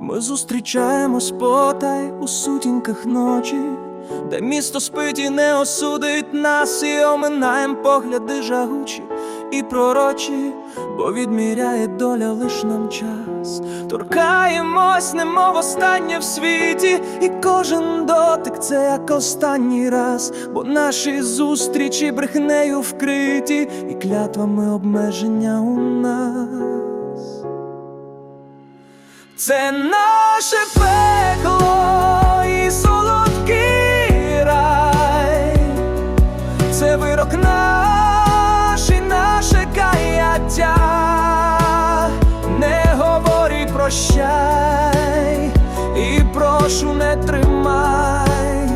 Ми зустрічаємось потай у сутінках ночі, де місто спить і не осудить нас, і оминаєм погляди жагучі і пророчі, бо відміряє доля лиш нам час. Торкаємось, немов останнє в світі, і кожен дотик це як останній раз, бо наші зустрічі брехнею вкриті, і клятвами обмеження у нас. Це наше пекло і солодкий рай, це вирок наш і наше каяття. Не говори прощай і прошу не тримай.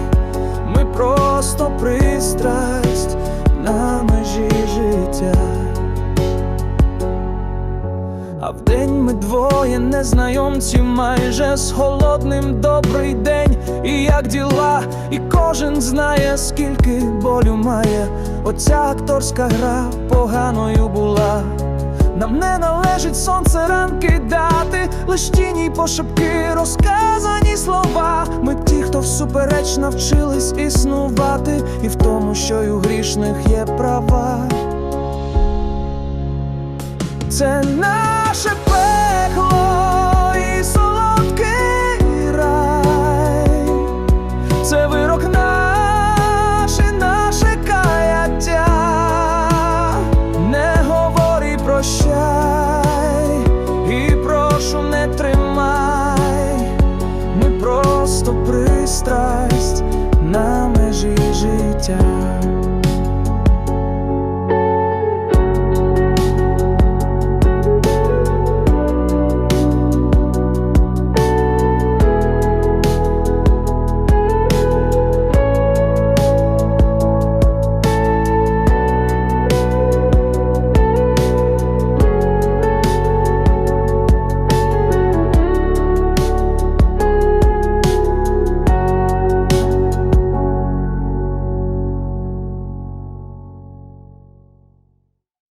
Ми просто пристрасть на межі життя. А вдень ми двоє незнайомці, майже з холодним добрий день, і як діла, і кожен знає, скільки болю має. Оця акторська гра поганою була. Нам не належить сонце ранки дати, лиш тіні пошепки, розказані слова. Ми ті, хто всупереч навчились існувати, і в тому, що й у грішних є права. Це наше пекло і солодкий рай, це вирок наш і наше каяття. Не говори прощай і прошу не тримай. Ми просто пристрасть на межі життя.